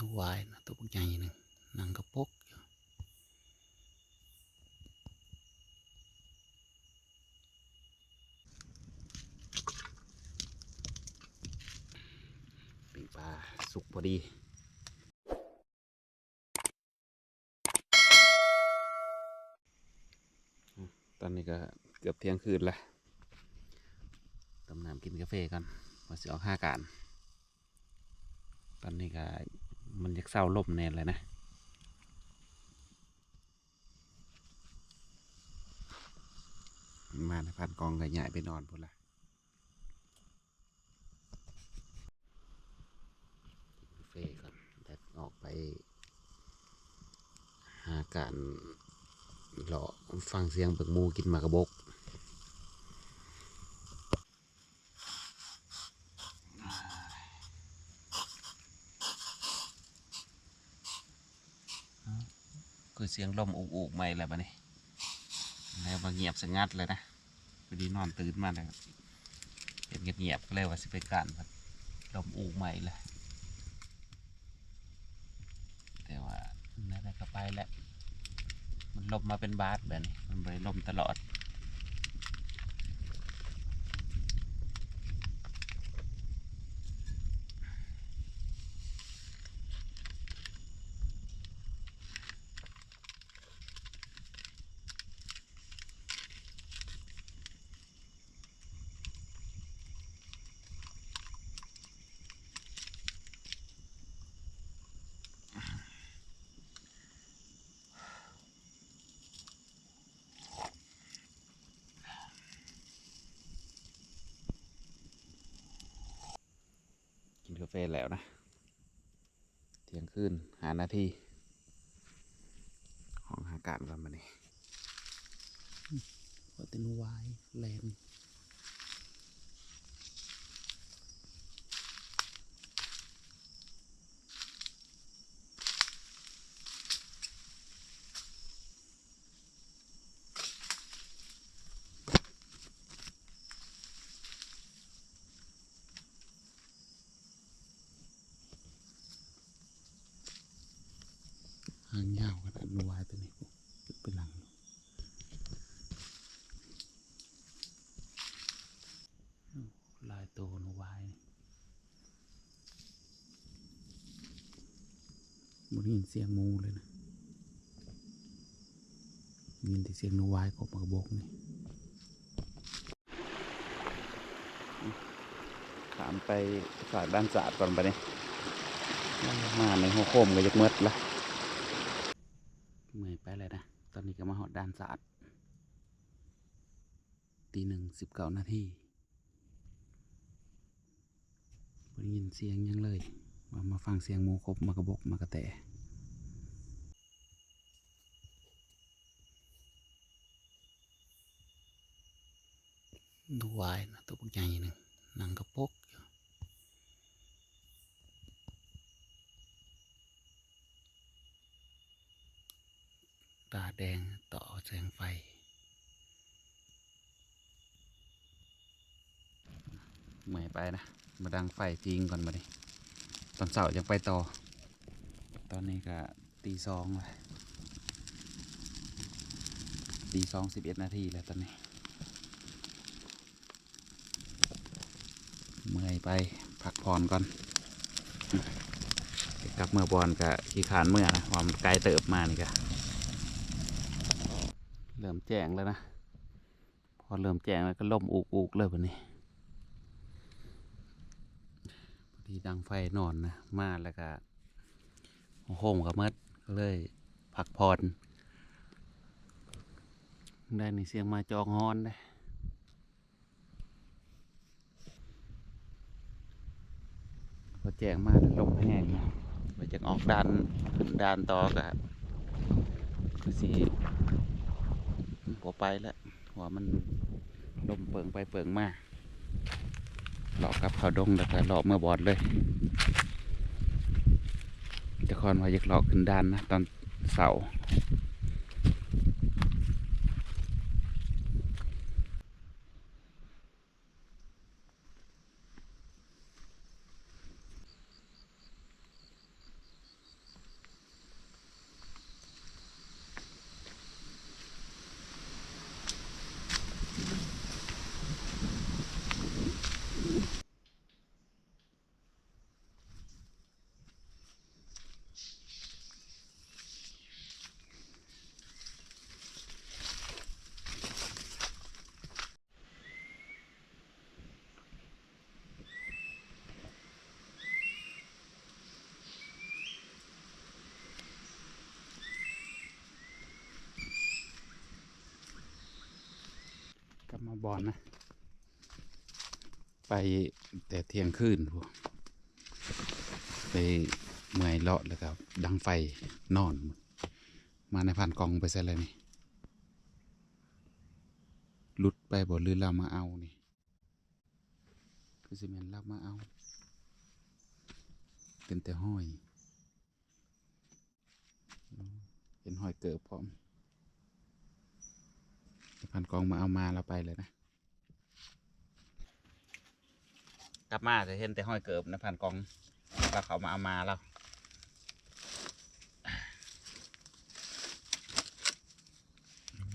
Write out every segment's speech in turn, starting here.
ดูวายนะตัวพวกใหญ่หนึ่งนังกระปกอยู่ปิงปลาสุกพอดีตอนนี้ก็เกือบเที่ยงคืนละต้มน้ำกินกาแฟกันมาเสิออกห้าการ ตอนนี้ก็ มันอยากเศร้าล่มแน่เลยนะมาในพันกองก็ใหญ่ไปนอนพุ่นละกินกาแฟก่อนแล้วออกไป หาการเลาะฟังเสียงเบิกมูกินมากกระบก คือเสียงลมอุกอุกไม่แล้วบะนี่แล้วมาเงียบสงัดเลยนะพอดีนอนตื่นมาเลยเป็นเงียบๆก็เลยว่าสิไปกันการลมอุกไม่เลยแต่ว่านั่นแหละก็ไปแล้วมันลมมาเป็นบาสแบบนี้มันไปลมตลอดาแฟแล้วนะ เที่ยงคืนหานาทีของหาการกันมาเนี่ยพอเต็นวายแลนหางยาวขนาวายตัวนี้เป็นหลังลายตัวนวายมันได้ยินเสียงงูเลยนะยินแต่เสียงนวายกบมากระบอกนี่ขามไปฝากด้านศาสตร์ก่อนไปเนี่ยมาในหัวโคมก็จะมืดละเมื่อยไปเลย นี้ก็มาหอดด้านศาสตร์ตีหนึ่งสิบเก้านาทีบ่ได้ยินเสียงยังเลยมามาฟังเสียงหมูกบมากระบกมากระแตดูวายนะตัวพวกใหญ่หนึ่งนังกระปกอยู่ ตาแดงต่อแสงไฟเมื่อยไปนะ มาดังไฟพิงก่อนมาดิตอนเสาร์ยังไปต่อ ตอนนี้ก็ตีสองเลยตีสองสิบเอ็ดนาทีแล้วตอนนี้ เมื่อยไปพักผ่อนก่อนกลับเมื่อบอลกับขี่ขานเมื่อนะความไกลเติบมานี่ก็ ริ่มแจ้งแล้วนะ พอเริ่มแจ้งแล้วก็ล่มอุกอุกเลยวันนี้พอดีดังไฟนอนนะ มาแล้วก็โฮมกับมัดก็เลยพักผ่อนได้ในเสียงมาจองฮอนได้พอแจ้งมาแล้วลมแห้งนะไปจากออกด้านขึ้นด้านต่อก็คือสีัวไปแล้ว หัวมันดมเปิงไปเปิงมาหลอกกับเขาดงแล้วก็หลอกเมื่อบอดเลยจะคอนว่าอยากหลอกขึ้นด้านนะตอนเสาร์ บอลนะ ไปแต่เที่ยงคืนพวกไปเมื่อยเลาะแล้วก็ดังไฟนอน มาในพันกองไปใส่เลยนี่หลุดไปบ่หรือเรามาเอานี่ คือสิแมนเรามาเอาเป็นแต่ห้อยเห็นห้อยเกิดพร้อม พันกองมาเอามาเราไปเลยนะ กลับมาจะเห็นแต่ห้อยเกิบนะพันกองเราเขามาเอามาแล้ว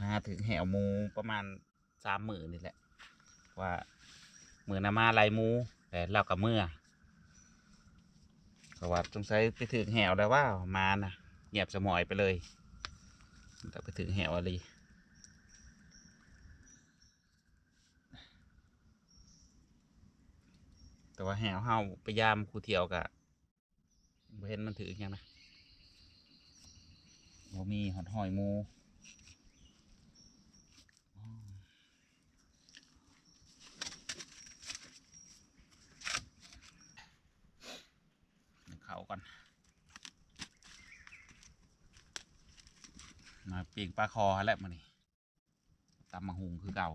มาถึงแหวมูประมาณสามหมื่นนี่แหละ ว่ามือนามาลายมูแต่เรากับเมื่อเพราะว่าสงสัยไปถึงแหวแล้วว่ามานะเงียบสมอยไปเลยแต่ไปถึงแหวอะไร แต่ว่าแหวเฮาไปยามคูเที่ยวกะบ่เห็นมันถืออย่างนะบ่มีหอดหอยมูเขาก่อนมาปีกปลาคอแล้วมานี่ตำมะหุงคือเก่า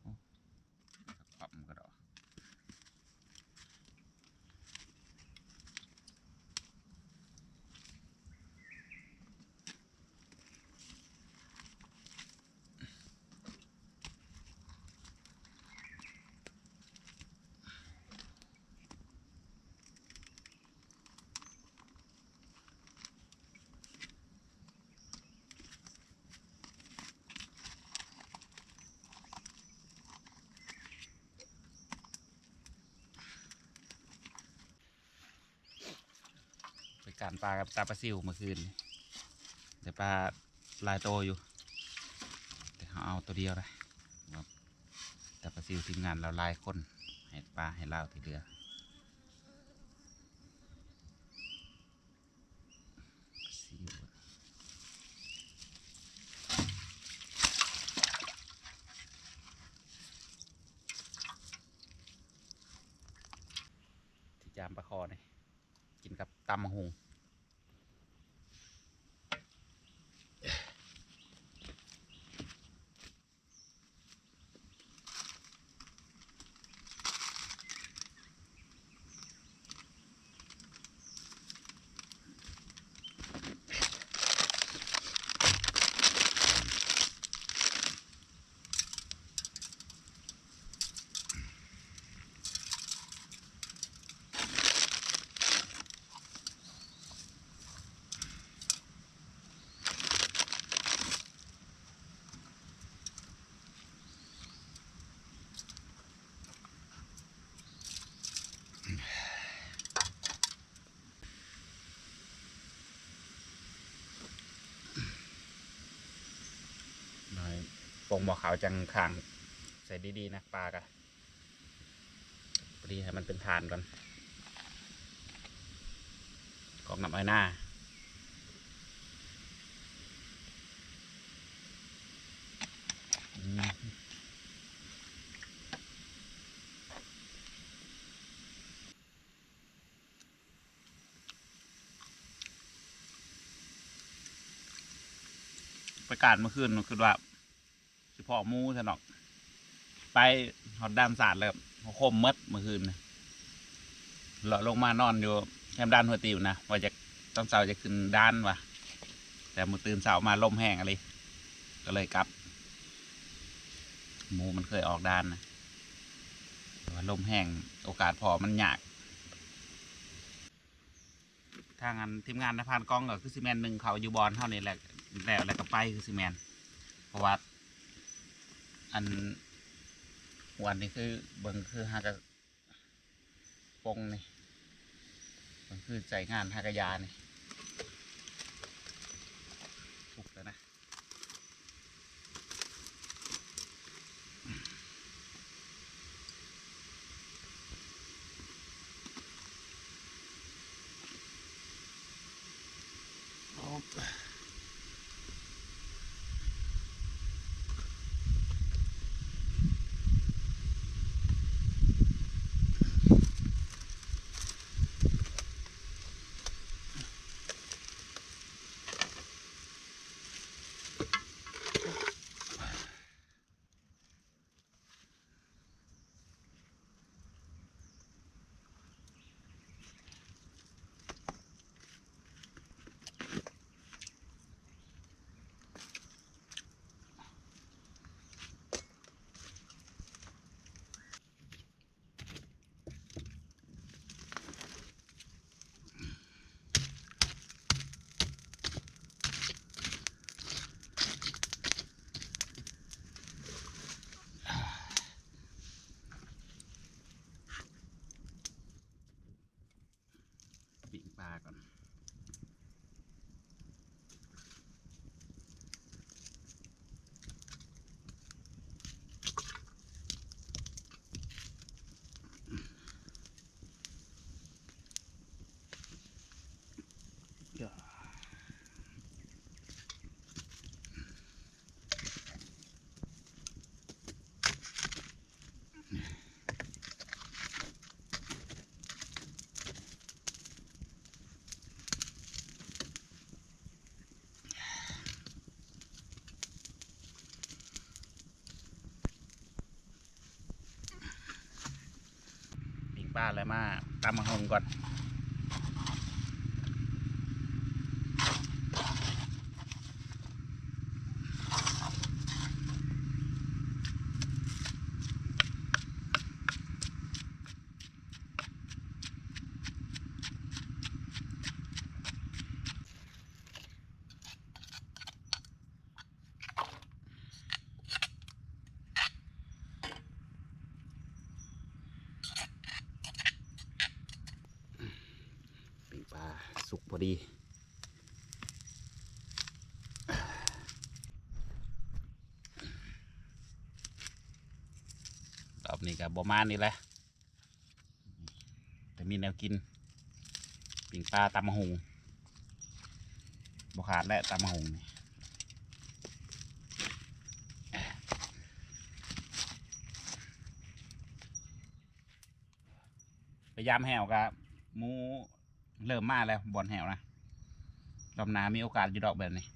โอ้ปรับมันก็ดอกไปการปลากับตาปลาซิวเมื่อคืนแต่ปลาลายโตอยู่ แต่เขาเอาตัวเดียวเลยตาปลาซิวทีมงานเราลายคนให้ปลาให้เล่าทีเดียวปลาซิวที่จามปลาคอนี่กินกับตำมะฮุง ปงบ่อขาวจังคางใส่ดีๆนะปลากะพอดีให้มันเป็นฐานก่อนกรอกน้ำอ้อยหน้าอืมไปการเมื่อคืนคือว่า พ่อมูสนอก ไปหอดดานศาสตร์เลยเขาคมหมดเมื่อคืนเลาะลงมานอนอยู่แคมด้านหัวติวนะว่าจะต้องเสาจะขึ้นด้านว่ะ แต่มือตื่นเสามาลมแห้งอะไรก็เลยกลับหมูมันเคยออกด้านนะแต่ว่าลมแห้งโอกาสพอมันยากทางงานทีมงานนภานกล้องก็คือซีเมนหนึ่งเขาอยู่บอลเท่านี้แหละแล้วแล้วก็ไปคือซีเมนเพราะว่า อันวันนี้คือเบิ่งคือหากะปงนี่เบิ่งคือใจงานหากะยานี่ บ้าอะไรมาตามมาหงก่อน ปิงปลาสุกพอดี รอบนี้กับบมานนี่แหละแต่มีแนวกินปิงปลาตำมะฮงบขาดและตำมะฮงนี่พยายามแหวกับมูเริ่มมาแล้วบอลแหวนะรอบหนามีโอกาสอยู่ดอกแบบนี้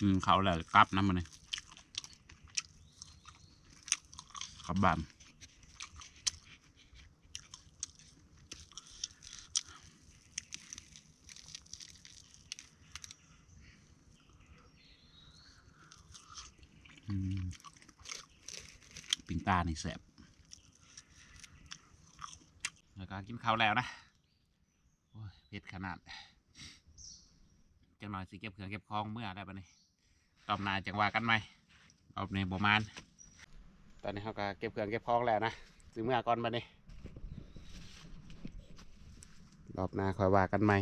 อืมเขาแหละกลับนะมันนี่กลับบ้านปิงตาในแสบแล้วก็กินข้าวแล้วนะโอ้ยเผ็ดขนาดจังหน่อยสิเก็บเครื่องเก็บของเมื่อได้ปะนี่ รอบหน้าจังว่ากันไหมรอบนี้ประมาณตอนนี้เขาก็เก็บเครื่องเก็บของแล้วนะซื้อเมื่อก่อนมาเนี่รอบหน้าคอยว่ากันไหม